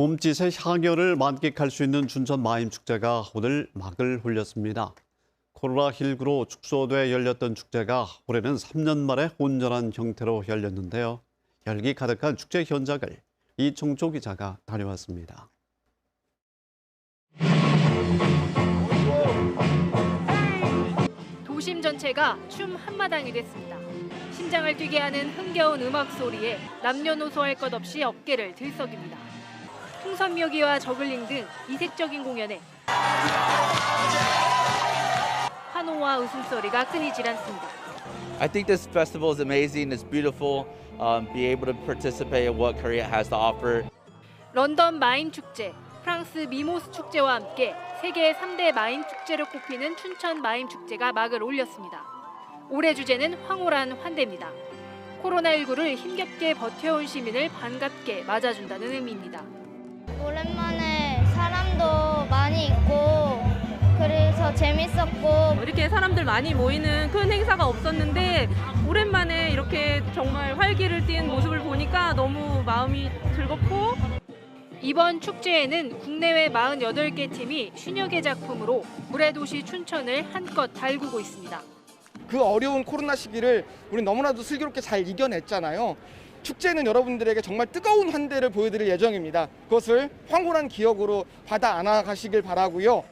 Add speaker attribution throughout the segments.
Speaker 1: 봄짓의 향연을 만끽할 수 있는 춘천 마임 축제가 오늘 막을 올렸습니다. 코로나19로 축소돼 열렸던 축제가 올해는 3년 만에 온전한 형태로 열렸는데요. 열기 가득한 축제 현장을 이종조 기자가 다녀왔습니다.
Speaker 2: 도심 전체가 춤 한마당이 됐습니다. 심장을 뛰게 하는 흥겨운 음악 소리에 남녀노소 할 것 없이 어깨를 들썩입니다. 풍선묘기와 저글링 등 이색적인 공연에 환호와 웃음소리가 끊이질 않습니다.
Speaker 3: I think this festival is amazing. It's beautiful. Um, be able to participate in what Korea has to offer.
Speaker 2: 런던 마임 축제, 프랑스 미모스 축제와 함께 세계 3대 마임 축제로 꼽히는 춘천 마임 축제가 막을 올렸습니다. 올해 주제는 황홀한 환대입니다. 코로나19를 힘겹게 버텨온 시민을 반갑게 맞아준다는 의미입니다.
Speaker 4: 오랜만에 사람도 많이 있고 그래서 재밌었고
Speaker 5: 이렇게 사람들 많이 모이는 큰 행사가 없었는데 오랜만에 이렇게 정말 활기를 띈 모습을 보니까 너무 마음이 즐겁고
Speaker 2: 이번 축제에는 국내외 48개 팀이 50개 작품으로 물의 도시 춘천을 한껏 달구고 있습니다.
Speaker 6: 그 어려운 코로나 시기를 우리 너무나도 슬기롭게 잘 이겨냈잖아요. 축제는 여러분들에게 정말 뜨거운 환대를 보여드릴 예정입니다. 그것을 황홀한 기억으로 받아 안아 가시길 바라고요.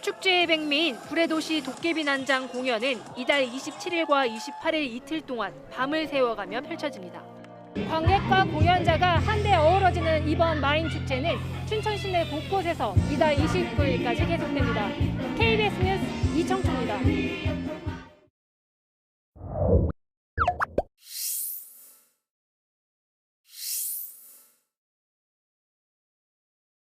Speaker 2: 축제의 백미인 불의 도시 도깨비 난장 공연은 이달 27일과 28일 이틀 동안 밤을 새워가며 펼쳐집니다. 관객과 공연자가 한데 어우러지는 이번 마임 축제는 춘천 시내 곳곳에서 이달 29일까지 계속됩니다. KBS 이청초입니다.